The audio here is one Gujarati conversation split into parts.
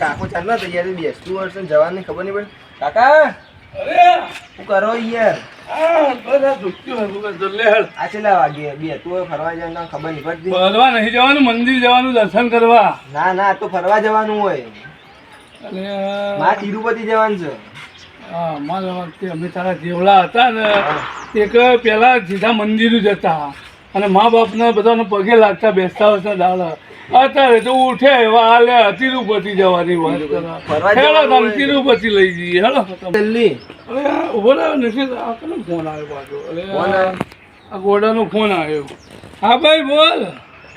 કાકો ચાલ ના તૈયારી બેસતું હશે જવાની ખબર નહીં પડે. કાકા શું કરો યાર? આ છેલ્લા વાગે બે તું ફરવા જવાનું ખબર નહીં પડતી. ફરવા નહીં જવાનું મંદિર જવાનું દર્શન કરવા. ના ના તો ફરવા જવાનું હોય. અને મારે તિરુપતિ જવાનું છે. હા, મા વખતે અમે તારા જેવડા હતા ને એક પેલા સીધા મંદિર જ હતા અને મા બાપને બધાને પગે લાગતા બેસતા હતા દાડા. અત્યારે તો ઉઠે એવા હાલે તિરુપતિ જવાની વાત કરે. હેલો તમે તિરુપતિ લઈ જઈએ હેલો. જલ્દી અરે ઊભો રહ્યો નથી આ કોનો ફોન આવ્યો પાછો? અરે આ- ગોડાનો ફોન આવ્યો. હા ભાઈ બોલ.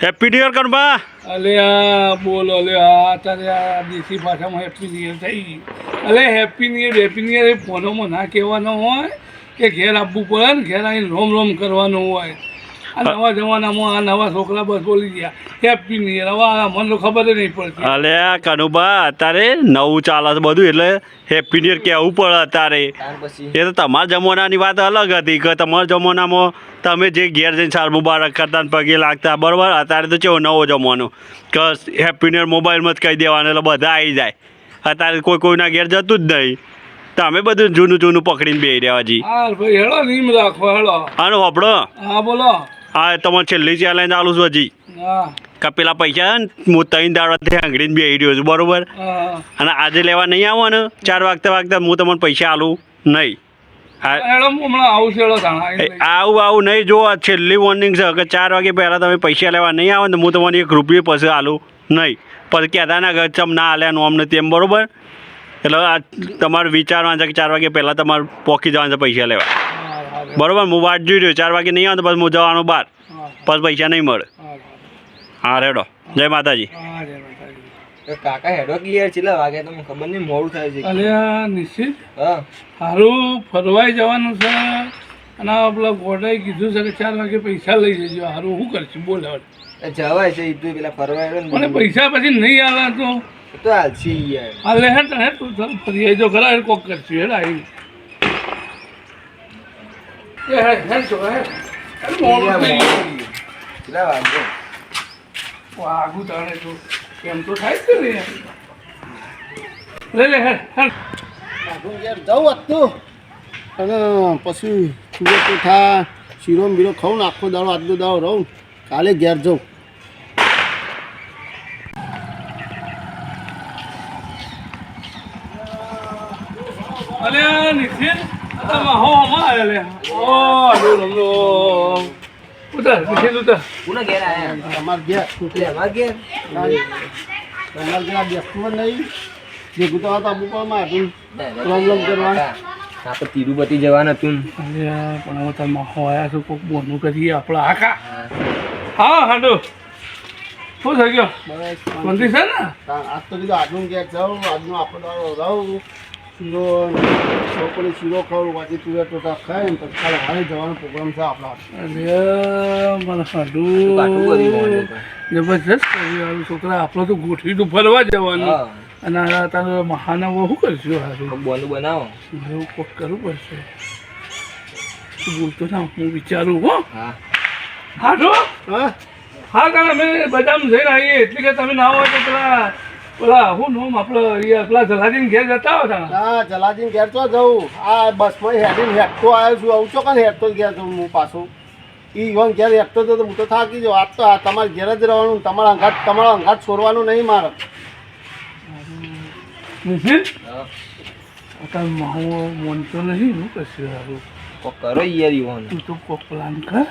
હેપી ન્યુ યર કનબા અલે આ બોલ અલે આ તારે આ દેશી ભાષામાં હેપી ન્યુ યર થઈ ગઈ. અલે happy new year happy new year એ ફોનોમાં ના કહેવાનો હોય કે ઘેર આપવું પડે ને ઘેર આવીને રોમ રોમ કરવાનું હોય. આ નવા જમાનામાં આ નવા છોકરા બસ બોલી ગયા. હેપી નહીં યર મને તો ખબર જ નહીં પડતી. અલે કનુભા અત્યારે નવું ચાલે છે બધું એટલે હેપી ન્યુ કહેવું પડે અત્યારે. એ તો તમારા જમાનાની વાત અલગ હતી કે તમારા જમાનામાં તમે જે ઘેર જઈને સાર મુબારક કરતા પગે લાગતા બરાબર? અત્યારે તો કેવો નવો જમાનો. કે હેપી ન્યુ મોબાઈલમાં જ કહી દેવાનું એટલે બધા આવી જાય. અત્યારે કોઈ કોઈના ઘેર જતું જ નહીં. તમે બધું જૂનું જૂનું પકડીને બેસી રહ્યા હજી. હા ભાઈ નીમ રાખો વાપડો હા બોલો. આ તમારે છેલ્લી ચેલેન્જ આલું છું હજી. કે પેલા પૈસા ને હું ત્રણ દાડાથી આંગળીને બેસી રહ્યો છું બરોબર? અને આજે લેવા નહીં આવો ને ચાર વાગતા વાગતા હું તમને પૈસા આલું નહીં. આવું આવું આવું નહીં જો આ છેલ્લી વોર્નિંગ છે કે ચાર વાગે પહેલાં તમે પૈસા લેવા નહીં આવો ને હું તમને એક રૂપિયો પછી આલું નહીં. પછી કહેતા ના ચમ ના આલ્યા અમને તેમ બરોબર? એટલે આ તમારે વિચારવાનું છે કે ચાર વાગે પહેલાં તમારે પોકી જવાનું છે પૈસા લેવા. બરોબર. હું વાટ જોઈ રહ્યો ચાર વાગે નહીં આવે તો પછી હું જવાનું બહાર પછી પૈસા નહીં મળે. હા રેડો. જય માતાજી. હા જય માતાજી. તો કાકા હેડો વાગે તમને ખબર નહીં મોડું થાય છે. અલે નિશ્ચિત હા. સારું ફરવાઈ જવાનું છે. અને પેલા ગોડાએ કીધું છે કે ચાર વાગે પૈસા લઈ જજો હારું શું કરશું? બોલ હવે. એ જવાય છે એ તો પેલા ફરવા મને પૈસા પછી નહીં આવે તો. તો હાલશે યાર. આ હેડ હેડ ફરી આવજો ખરા કોક કરશું હેડ આવી એ જો આગું તો થાય જ ને. લે હતું અને પછી સુરત ઉઠા શીરો બીરો ખાઉં ને આખો દાડો આજનો દાડો રહું. કાલે ઘેર જાઉં. અલે નિખિલ તમે હો લે ઓ લો લો ઉતર નિખિલ ઉતર. કોના ઘેર આયા? તમારે ઘેર. એટલે અમારા ઘેર? તમારે ઘેર બેસતું નહીં. જે ગુતા હતા મૂકવામાં હતું પ્રોબ્લેમ કરવા આપણે તિરુપતિ જવાના તું. પણ હવે તમે હોયા છો કોક બોનું કરીએ આપણા આખા. હા. હાડો. શું થઈ ગયો મંદિર છે ને? આજ તો કીધું આજનું ક્યાંક જાઉં આજનું આપણે રહું શીરો છોકરી શીરો ખાવું બાકી ચૂરા ટોટા ખાય ને પછી કાલે હારે જવાનો પ્રોગ્રામ છે આપણા મને જબરજસ્ત કર્યું છોકરા. આપણે તો ગોઠવીનું ફરવા જવાનું. અને આ તારે મહાનવો શું કરશું સારું બોલું બનાવો. એવું કોક કરવું પડશે. તું બોલતો ના હું વિચારું હો. હા. હા જો હા. હા તારે અમે બધામાં જઈને આવીએ. એટલે કે તમે ના હોય તો પેલા પેલા હું નોમ આપણે પેલા જલાદીન ઘેર જતા હો હા જલાદીન ઘેર તો જવું આ બસમાં હેડીને હેઠતો આવ્યો છું. આવું છો કાને હેઠતો ઘેર છું હું પાછું. ઈ ઈવન ઘેર હેઠતો તો હું તો થાકી જાઉં આજ તો આ તમારે ઘેર જ રહેવાનું. તમારા અંગાત તમારા અંગાત છોડવાનું નહીં મારે. હા. અત્યારે હું મનતો નહીં શું કરશું હારું કોક કરો યાર ઈવોન. તું તો કોક પ્લાન કર.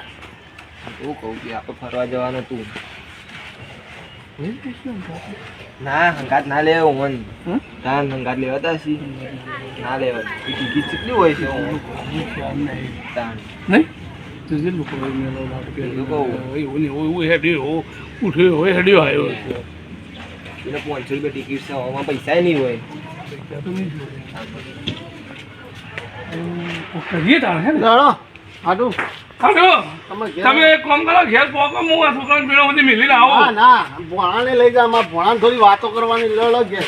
એવું કહું કે આપણે ફરવા જવાનું જઈશું ને તારે. ના હંગાત ના લેવો મન? ના હંગાત લેવાતા સી ના લેવા ટિકિટ કેટલી હોય છે? નહીં? તુજે લોકો મેલો લાગે લોકો. એવું નહીં એવું હેડ્યો ઉઠ્યો હોય હેડ્યો આવ્યો છે. એને પાંચસો રૂપિયા ટિકિટ છે આમાં પૈસા નહીં હોય. કરીએ તાણે હે ને? લડો હાડું તમે એક કામ કરો ઘેર પોકો હું આ છોકરાને પીણો બધી મિલીને આવો. ના ના ભોણાને લઈ જા મારા ભોણાને થોડી વાતો કરવાની લડો ઘેર.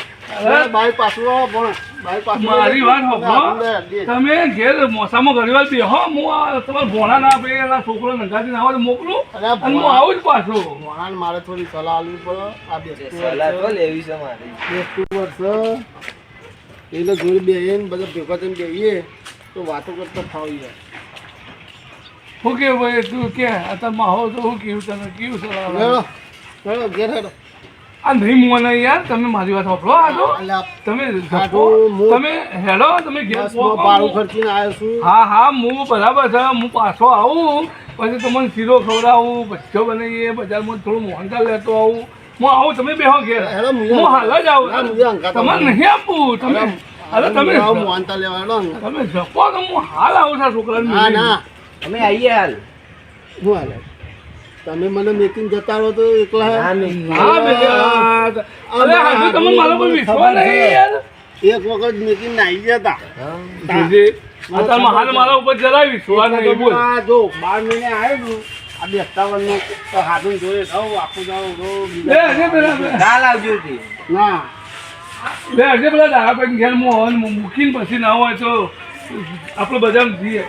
બાઈ પાછું આવો ભોણા. મારી વાત લે. સાંભળો દે. તમે ઘેર મોસામાં ઘણીવાર બેહો હું આ તમારા ભોણા ના આપે એના છોકરો નંગાથી આવે તો મોકલું. અને હું આવું જ પાછો. ભોણાને મારે થોડી સલાહ આલવી પડે. આ બેસતું સલાહ તો લેવી છે મારી. બેસતું વર્ષ. એટલે બેહીને બધા ભેગા થઈને બેહીએ તો વાતો કરતા ફાવી જાય. શું કે ભાઈ તું કે અત્યારે માહો તો હું કહ્યું તને કેવું સલાહ આ નહીં મોને યાર તમે મારી વાત સાંભળો આ તો. તમે હું- તમે હેડો તમે ઘેર. ભાડું ખર્ચીને આવ્યો છું. હા હા હું બરાબર છે હું પાછો આવું પછી તમને શીરો ખવડાવું બચ્ચો બનાવીએ બજારમાં થોડું મોહનતા લેતો આવું. હું આવું તમે બેહો ઘેર. હું હાલ જ આવું. તમારે નહીં આપવું તમે અરે તમે મોહનતા લેવા તમે જપો તો હું હાલ આવું છું છોકરાને ના. અમે આવીએ હાલ. હું હાલે? તમે મને મેકિંગ જતા રહો તો એકલા ના, મેં- હા. તમને મારો કોઈ વિશ્વાસ નહીં યાર. એક વખત મેકિંગ. જીજી, અત્યારમાં હાલ મારા ઉપર જરાય વિશ્વાસ નહીં બોલ. જો બાર મહિને આવ્યો આ બેસતાવનનું હાથું જોયે થવું આખું તો બે- કાલ આવજો તે ના. બે હજે પેલા દાડા ભાઈ ઘેર મોહન મૂકીને પછી ના હોય તો આપણે બધા જઈએ.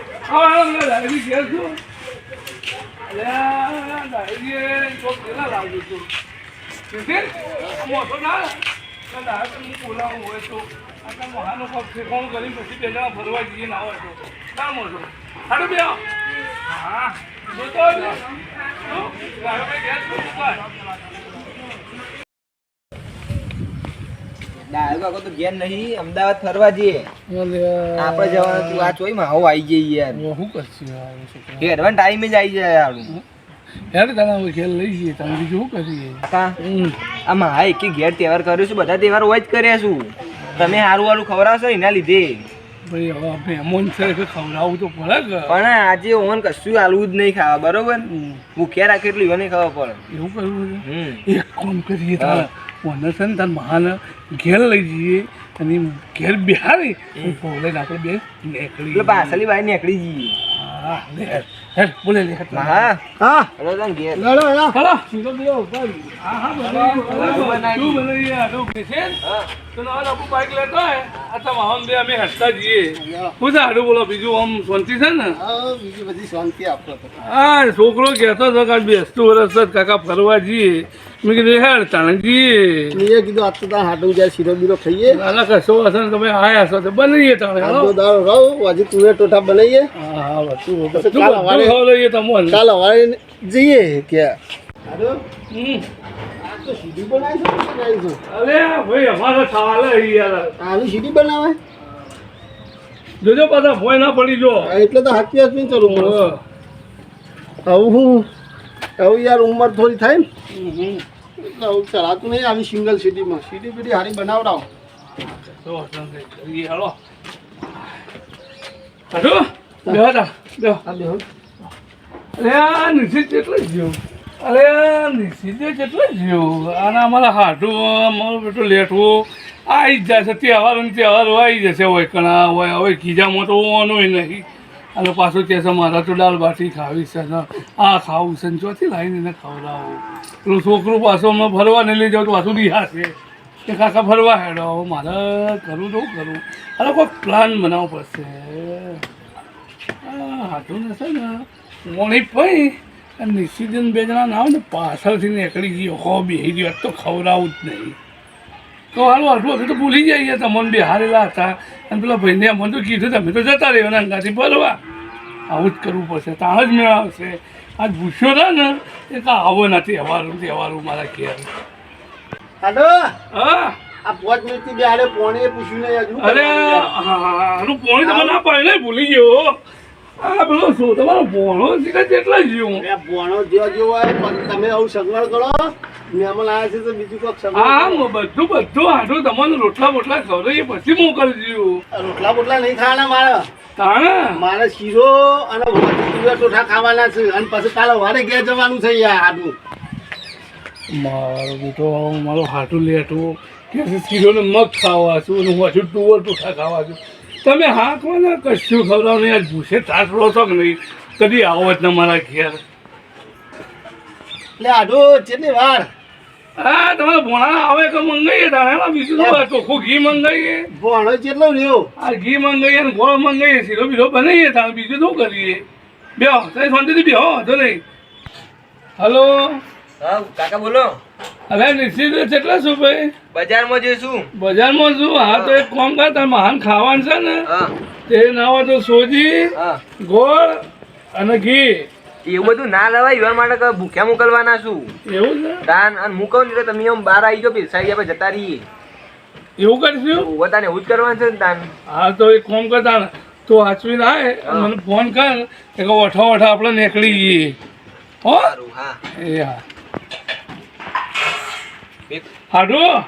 ફરવા જઈએ ના હોય તો. ના મોટો હાડો બે. હા. જોતો આવજો. શું? દાદાભાઈ ઘેર છો? શું ડાયો કાકો તો ઘેર નહીં અમદાવાદ ફરવા જઈએ આપણે જવાનું તું આ ચોઈ માં આવો આવી જઈએ યાર શું કરશું ઘેરવાન ટાઈમે જ આવી જાય હારું યાર હવે ખેલ લઈ જઈએ તમે બીજું શું કરીએ કાકા હમ. આ મહા એકે ઘેર તહેવાર કર્યો છું બધા તહેવાર હોય જ કર્યા છું તમે સારું સારું ખવડાવશો એના લીધે ભાઈ હવે આપણે છે કે ખવડાવવું તો પડે કે? પણ આજે ઓન કશું હાલવું જ નહીં ખાવા બરોબર? ભૂખ્યા રાખે એટલું એને ખાવા પડે? એવું કરવું છે? એક કામ કરીએ તારે મને છે ને તાર મહાને ઘેર લઈ જઈએ અને ઘેર બિહારી બોલે આપણે બે નીકળી એટલે પાછળની બાઈ નીકળી જઈએ. હા હેડ બોલે લે હેડ. મહા હા. હલો તને ઘેર. લડો હેડો. ચાલો સીધો બેહો, ઉપર. હા હા બનાવી શું બનાવી? આટલું બેસેન? તો ના તો આપણું બાઈક લેતો હોય. આ તો વાહન બે અમે હેડતા જઈએ. શું છે હાડું બોલો બીજું આમ શાંતિ છે ને? હા બીજી બધી શાંતિ આપતો હતો હા છોકરો કહેતો હતો કે બેસતું વરસ કાકા ફરવા જઈએ. મેં કીધું હેડ તાણે મેં કીધું આજ તો તાર હાથું જાય શીરો બીરો ખાઈએ. દાદા કશો હશે ને તમે આયા છો તો બનાવીએ તાણે આજનો હાલો. રહો તુવે ટોઠા બનાવીએ. હા કાલ તમને ચાલ હવે જઈએ હમ. સીડી બનાવીશું અરે ભાઈ અમારે ચાલે યાર. આવી સીડી બનાવે? જોજો પાછા ભોય ના પડી જો. એટલે તો હાથી હાથની ચાલુ આવું હા. હું? હવે યાર ઉંમર થોડી થાય ને? ચલાતું નહીં આવી સિંગલ સીડીમાં સીડી બીડી હારી બનાવડાવો. હાલો. હાલો બેહો તા, બેહો. બેહો. અરે આ નિશ્ચિત કેટલો જ્યો અરે આ નિશ્ચિત કેટલો જ્યો અને અમારા હાટું અમારું બેટું લેટવું આવી જ જશે તહેવાર તહેવાર આવી જશે હોય કણા હોય હવે કીજામાં તો ઓનું નહીં. અને પાછું કહે છે, મારા તો દાળ બાટી ખાવી છે ને, આ ખાવું છે ને, ચોથી લાવીને એને ખવડાવો. પેલું છોકરું પાછું અમે નહીં લઈ જાઉં તો પાછું છે. કે કાકા ફરવા હેડો મારે કરું તો કરું. અરે કોઈ પ્લાન બનાવવો પડશે. હાથું ને છે ને. મોણી પઈ અને નિશિદન બે જણા ના આવે ને પાછળથી નીકળી ગયો, હો બેસી ગયો તો ખવડાવું જ નહીં. તો હાલો આટલું હતું તો ભૂલી જઈએ તમને બિહારેલા હતા. અને પેલા ભાઈને અમને તો કીધું તમે તો જતા રહ્યો ને અંગાથી ફરવા આવું જ કરવું પડશે તાણ જ મેળવશે. આજ ભૂસ્યો હતા ને એ તો આવો ના તહેવારો તહેવારો મારા ઘેર. હાલો? હા. આ પોણે પૂછ્યું નહીં હજુ અરે પોણી તમે ના પાડે ને ભૂલી ગયો. આ પેલો શું તમારો પોણો શીખે કેટલા જીવું? પોણો જેવો જેવો તમે આવું સગવડ કરો. મહેમાન આવ્યા છે તો બીજું સગવડ હા બધું બધું હાડું તમને રોટલા બોટલા ખવડાવીએ પછી મોકલજો. રોટલા બોટલા નહીં ખાવાના મારા. તાણે? મારે શીરો અને ટોઠા ખાવાના છે. અને પછી કાલે વારે ઘેર જવાનું છે યાર આટલું મારો બેટો મારો હાટું લેટું. કે છે શીરોને મગ ખાવા છું અને હું હજુ ટુવર ટુઠા ખાવા છું. તમે હા કોને કશું ખવડાવો નહીં આજ ભૂસે તાટ રહો છો કે નહીં? કદી આવો જ ને મારા ઘેર. એટલે આડો કેટલી વાર? હા તમારે ભોણા આવે કે મંગાઈએ? તાણે એમાં બીજું શું? ચોખ્ખું ઘી મંગાઈએ? ભોણો જેટલો રહ્યો? આ ઘી મંગાઈએ ને ગોળ મંગાઈએ શીરો બીરો બનાવીએ તાણે બીજું શું કરીએ? બેહો તમે શાંતિથી બેહો વાંધો નહીં. હલો? હા કાકા બોલો. અરે નિશ્ચિત કેટલા શું ભાઈ? બજારમાં જઈશું બજારમાં શું હા તો એક કોમ કર તાર મહાન ખાવાનું છે ને તે ના હોય તો સોજી ગોળ અને ઘી. એવું બધું ના લેવાય યુવાન માટે ભૂખ્યા મોકલવાના છું. એવું છે? દાન અને મૂકવ ને એટલે તમે આમ બહાર આવી જાઓ પીરસાઈ ગયા પછી જતા રહીએ. એવું કરશું? બધાને એવું જ કરવાનું છે ને દાન હા તો એક ફોન કરતા તો આચવી લાય મને ફોન કર કે ઓઠા ઓઠા આપણે નીકળી જઈએ હો? સારું હા. એ હા. હાડું?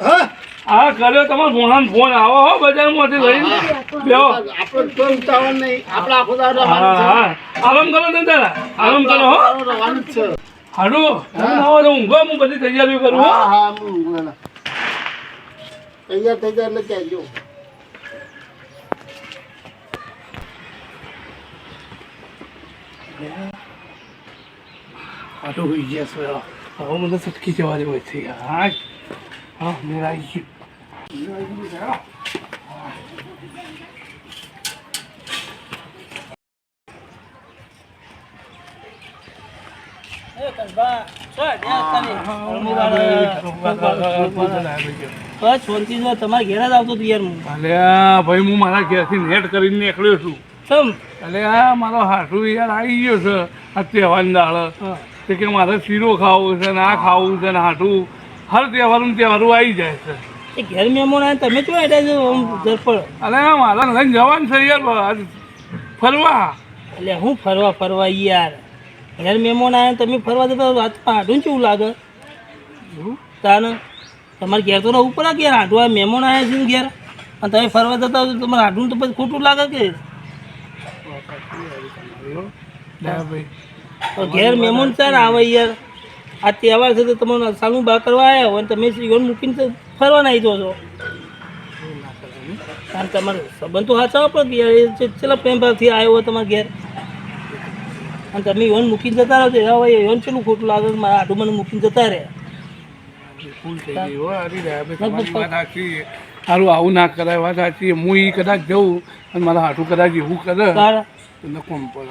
હા. હા કર્યો તમારો મોહન ફોન. આવો હો બજારમાંથી લઈને. બેહો. આપણે કોઈ ઉતાવળ નહીં. આપણે આખો દાડો હા. હા. આરામ કરો ને તારા આરામ કરો હો. હાડું તમે આવો તો ઊંઘો હું બધી તૈયારીઓ કરું હો. હા હા હું તૈયાર થઈ જાય એટલે કહેજો હાડું હોઈ ગયા હવે મને સટકી જવા દેવો છે હા હા મેરા આવી ગયું હું અલ્યા મારા ઘેરથી નેટ કરીને નીકળ્યો છું એટલે આ મારો હાસુ યાર આવી ગયો છે આ તહેવાર દાળ કે મારે શીરો ખાવું છે ને ખાવું છે ને હાટું હર તહેવારનું તહેવારું આવી જાય છે. એ ઘેર મહેમાન આવે તમે ચો એટલે આમ ઝડપડ અરે મારા લઈને જવાનું છે યાર ફરવા. એટલે હું ફરવા ફરવા યાર. ઘેર મહેમાન આવે તમે ફરવા જતા વાત આઢું કેવું લાગે? તાને? તમારે ઘેર તો રહેવું પડે ઘેર આઢું આ મહેમાન આવ્યા છે ઘેર? અને તમે ફરવા જતા હોય તો તમારે આઢું તો પછી ખોટું લાગે કે? ઘેર મહેમાન ચાર આવે યાર. આ તહેવાર છે તો તમારું સાલું બા કરવા આવ્યા હોય તમે ઈવન મૂકીને ફરવા નાહી દો છો કારણ તમારે સંબંધ તો સાચા પણ એ છેલ્લા પ્રેમ ભાવથી આવ્યો તમારા ઘેર. અને તમે યોન મૂકીને જતા રહો છો. એવા હોય યોન પેલું ખોટું લાગે મારા આટું મને મૂકીને જતા રહે. તમારી. હારું આવું ના કરાય વાત સાચી હું ઈ કદાચ જઉં અને મારા હાટું કદાચ એવું કરે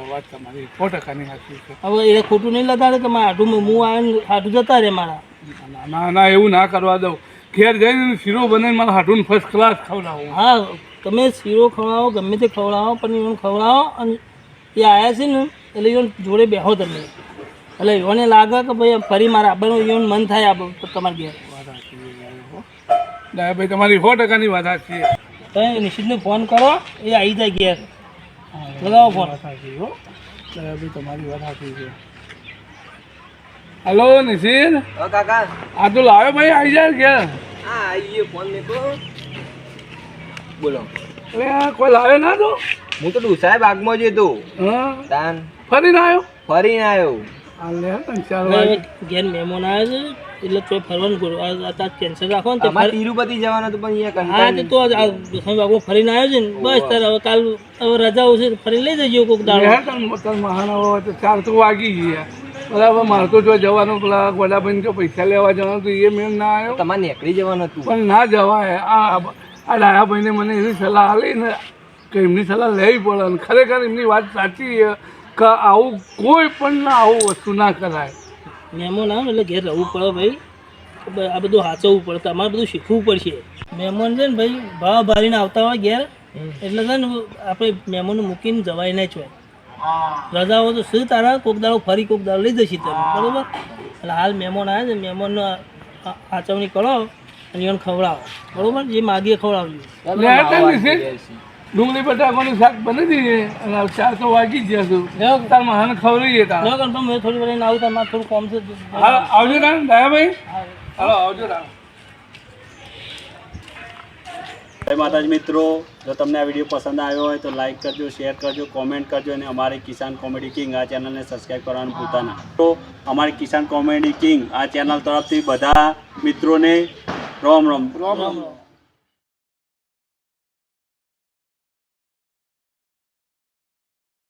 વાત તમારી સો ટકાની સાચી છે. હવે એ ખોટું નહીં લગાડે કે મારા આટું હું આવ્યો આટું જતા રહે મારા. ના ના ના એવું ના કરવા દઉં. ઘેર જઈને શીરો બનાવીને મારા હાટું ફર્સ્ટ ક્લાસ ખવડાવું. હા તમે શીરો ખવડાવો ગમે તે ખવડાવો પણ ઈવન ખવડાવો અને એ આવ્યા છે ને એટલે ઈવન જોડે બેહો તમે. એટલે ઈવને લાગે કે ભાઈ ફરી મારા આબાનું ઈવન મન થાય આ તમારી ઘેર. ના ભાઈ તમારી સો ટકાની વાત છે. તમે નિશિતને ફોન કરો એ આવી જાય ઘેર. લગાવો ફોન ભાઈ તમારી વાત સાચી છે. હલો નિશિર કાકા. આ તો લાવ્યો ભાઈ આવી જાય કે? હા આવીએ ફોન મેં તો બોલો. એટલે આ કોઈ લાવ્યો ના તો? હું તો ડુસાઈ બાગમાં જ હતો. હા. તાન. ફરીને આવ્યો? ફરીને આવ્યો. આવ્યો ઘેર મહેમાન આવે છે એટલે તો ફરવાનું કરો. આ આ કેન્સલ રાખો ને તમારે તિરુપતિ જવાનું હતું પણ અહીંયા હા તે તો આ દસમી બાગમાં ફરીને આવ્યો છે ને બસ તારે હવે કાલ હવે રજા આવશે ફરી લઈ જજો કોઈક દાડો. મહાન ચાર તો વાગી ગયા. બરાબર મારે તો જો જવાનું પેલા ગોડાભાઈ જો પૈસા લેવા જવાનું તો એ મેં ના આવ્યો. તમારે નીકળી જવાનું હતું. પણ ના જવાય. આ આ ડાયાભાઈને મને એવી સલાહ આપી ને કે એમની સલાહ લેવી પડે અને ખરેખર એમની વાત સાચી કે આવું કોઈ પણ ના આવું વસ્તુ ના કરાય. મહેમાન આવે એટલે ઘેર રહેવું પડે ભાઈ. આ બધું સાચવવું પડે. તમારે બધું શીખવું પડશે. મહેમાન છે ને ભાઈ ભાવ ભારીને આવતા હોય ઘેર એટલે છે ને આપણે મહેમાનને મૂકીને જવાય નહીં જ હોય. રજાઓ તો શું તારા કોક દાડો ફરી કોક દાડો લઈ જશે તમે બરોબર? એટલે હાલ મહેમાન આવે છે મહેમાનનો આચવણી કરો અને એને ખવડાવો બરોબર? જે માગીએ ખવડાવજો. તે ડુંગળી બટાકાનું શાક બની દઈએ અને ચા ચાર તો વાગી જ જશું તાર મહાન ખવડાવીએ તાર. ન કન્ફર્મ મેં થોડી વાર આવું તમારે થોડું કોમ છે હા આવજો તાર દયાભાઈ. હાલો આવજો તાર. જય માતાજી મિત્રો, જો તમને આ વીડિયો પસંદ આવ્યો હોય તો લાઇક કરજો શેર કરજો કોમેન્ટ કરજો અને અમારી કિસાન કોમેડી કિંગ આ ચેનલને સબસ્ક્રાઈબ કરવાનું ભૂલતા તો અમારી કિસાન કોમેડી કિંગ આ ચેનલ તરફથી બધા મિત્રોને રોમ રોમ. રોમ રોમ.